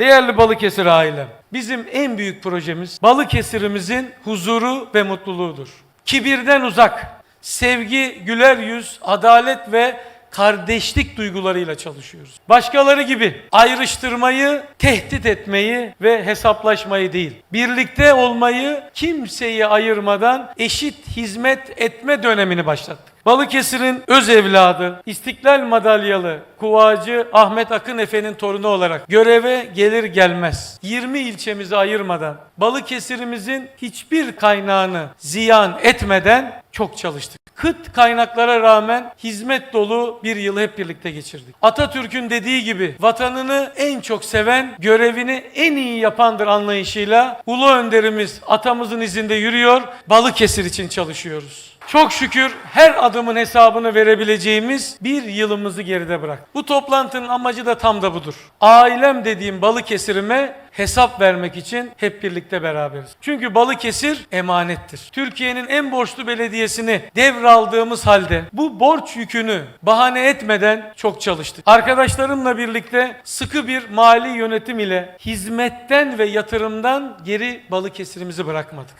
Değerli Balıkesir ailem, bizim en büyük projemiz Balıkesir'imizin huzuru ve mutluluğudur. Kibirden uzak, sevgi, güler yüz, adalet ve kardeşlik duygularıyla çalışıyoruz. Başkaları gibi ayrıştırmayı, tehdit etmeyi ve hesaplaşmayı değil. Birlikte olmayı kimseyi ayırmadan eşit hizmet etme dönemini başlattık. Balıkesir'in öz evladı, İstiklal madalyalı kuvacı Ahmet Akın Efe'nin torunu olarak göreve gelir gelmez 20 ilçemizi ayırmadan Balıkesir'imizin hiçbir kaynağını ziyan etmeden çok çalıştık. Kıt kaynaklara rağmen hizmet dolu bir yılı hep birlikte geçirdik. Atatürk'ün dediği gibi vatanını en çok seven, görevini en iyi yapandır anlayışıyla Ulu Önderimiz atamızın izinde yürüyor, Balıkesir için çalışıyoruz. Çok şükür her adımın hesabını verebileceğimiz bir yılımızı geride bırak. Bu toplantının amacı da tam da budur. Ailem dediğim Balıkesir'ime hesap vermek için hep birlikte beraberiz. Çünkü Balıkesir emanettir. Türkiye'nin en borçlu belediyesini devraldığımız halde bu borç yükünü bahane etmeden çok çalıştık. Arkadaşlarımla birlikte sıkı bir mali yönetim ile hizmetten ve yatırımdan geri Balıkesir'imizi bırakmadık.